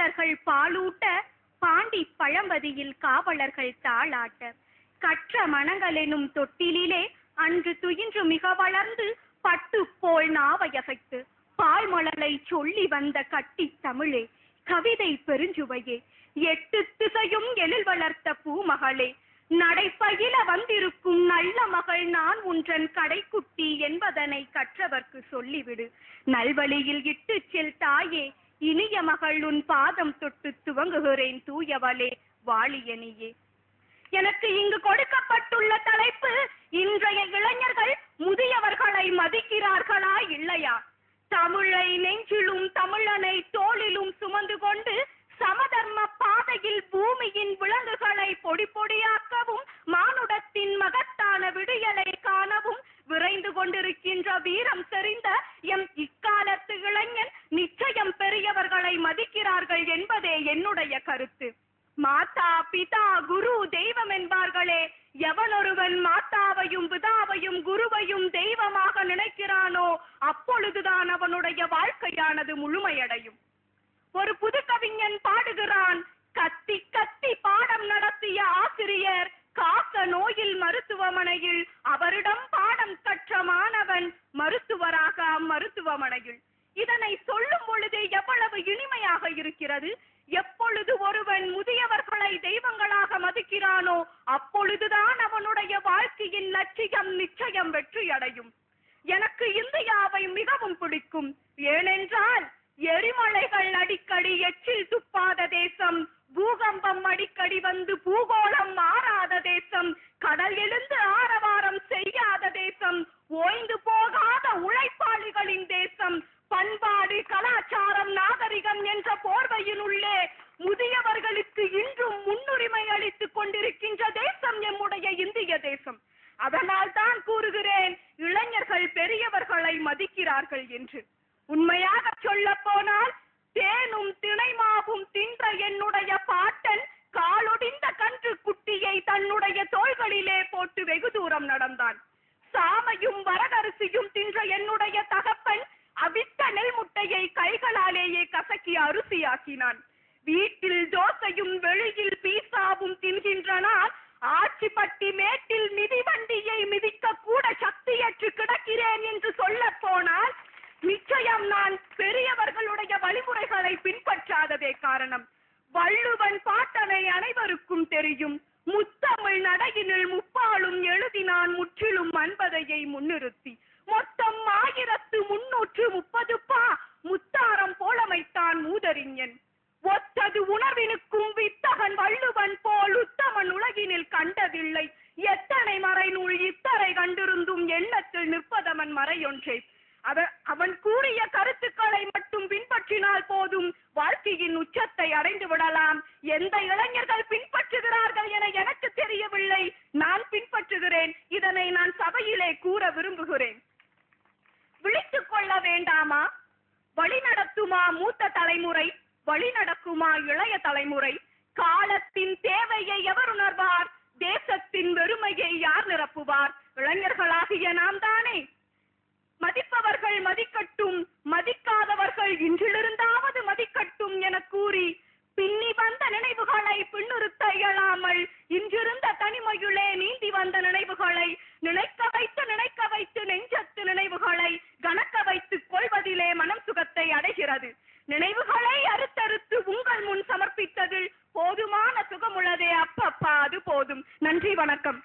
பாவலர்கள் பாலூட்ட பாண்டி பழம்பதியில் காவலர்கள் தாளாட்ட. கற்ற மனங்களெனும் தொட்டிலிலே அன்று துயின்று மிக வளர்ந்து பட்டு போல் நாவையசைத்து பால்மலலை சொல்லி வந்த கட்டி தமிழே கவிதை பெருஞ்சுவையே எட்டு திசையும் எழில் வளர்த்த பூமகளே நடைப்பயில வந்திருக்கும் நல்ல மகள் நான் உன்றன் கடைக்குட்டி என்பதனை கற்றவர்க்கு சொல்லிவிடு. நல்வழியில் இட்டு செல் தாயே இனிய மகள் உன் பாதம் தொட்டு துவங்குகிறேன் தூயவளே வாழியனியே. எனக்கு இங்கு கொடுக்கப்பட்டுள்ள தலைப்பு இன்றைய இளைஞர்கள் முதியவர்களை மதிக்கிறார்களா இல்லையா? தமிழை நெஞ்சிலும் தமிழனை தோளிலும் சுமந்து கொண்டு சமதர்ம பாதையில் பூமியின் விலங்குகளை பொடி பொடியாக்கவும் மானுடத்தின் மகத்தான விடியலை காணவும் விரைந்து கொண்டிருக்கின்ற வீரம் தெரிந்த எம் இக்காலத்து இளைஞன் நிச்சயம் பெரியவர்களை மதிக்கிறார்கள் என்பதே என்னுடைய கருத்து. மாதா பிதா குரு தெய்வம் என்பார்களே எவனொருவன் மாதாவையும் பிதாவையும் குருவையும் தெய்வமாக நினைக்கிறானோ அப்பொழுதுதான் அவனுடைய வாழ்க்கையானது முழுமையடையும். ஒரு புது கவிஞன் வந்து பூகோளம் மாறாத தேசம் கடல் எழுந்து ஆரவாரம் செய்யாத தேசம் ஓய்ந்து போகாத உழைப்பாளிகளின் தேசம் பண்பாடு கலாச்சாரம் நாகரிகம் என்ற போர்வையினுள்ளே முதியவர்களுக்கு இன்றும் முன்னுரிமை அளித்துக் கொண்டிருக்கின்ற தேசம் எம்முடைய இந்திய தேசம். அதனால் தான் கூறுகிறேன் இளைஞர்கள் பெரியவர்களை மதிக்கிறார்கள் என்று. உண்மையாக சொல்ல போனால் தேனும் திணைமாவும் தின்ற என்னுடைய பாட்டன் காலொடிந்த கன்று குட்டியை தன்னுடைய தோள்களிலே போட்டு வெகு தூரம் நடந்தான். சாமையும் வரகரிசியும் தின்ற என்னுடைய தகப்பன் அவித்த நெல் முட்டையை கைகளாலேயே கசக்கி அரிசியாக்கினான். வீட்டில் தோசையும் வெளியில் பீசாவும் தின்கின்றனால் ஆட்சிப்பட்டி மேட்டில் மிதிவண்டியை மிதிக்க கூட சக்தியற்று கிடக்கிறேன் என்று சொல்ல போனால் நிச்சயம் நான் பெரியவர்களுடைய வழிமுறைகளை பின்பற்றாததே காரணம். வள்ளுவன் பாட்டனை அனைவருக்கும் தெரியும். முத்தமிழ் நடையினில் முப்பாலும் எழுதினான் முற்றிலும் அன்பதையை முன்னிறுத்தி. பின்பற்றினால் போதும் வாழ்க்கையின் உச்சத்தை அடைந்து விடலாம். எந்த இளைஞர்கள் பின்பற்றுகிறார்கள் என எனக்கு தெரியவில்லை. நான் பின்பற்றுகிறேன். இதனை நான் சபையிலே கூற விரும்புகிறேன். விழித்துக் கொள்ள வேண்டாமா? வழிநடத்துமா மூத்த தலைமுறை? வழிநடக்குமா இளைய தலைமுறை? காலத்தின் தேவையை எவர் உணர்வார்? தேசத்தின் வெறுமையை யார் நிரப்புவார்? இளைஞர்களாகிய நாம் தானே. மதிப்பவர்கள் மதிக்கட்டும் மதிக்காதவர்கள் இன்றிலிருந்தாவது மதிக்கட்டும் என கூறி பின்னி வந்த நினைவுகளை பின்னிறுத்த இயலாமல் இன்றிருந்த தனிமையுளே நீந்தி வந்த நினைவுகளை நினைக்க வைத்து நினைக்க வைத்து நெஞ்சத்து நினைவுகளை கணக்க வைத்துக் கொள்வதிலே மனம் சுகத்தை அடைகிறது. நினைவுகளை அறுத்தறுத்து உங்கள் முன் சமர்ப்பித்ததில் போதுமான சுகமுள்ளதே அப்பப்பா அது போதும். நன்றி வணக்கம்.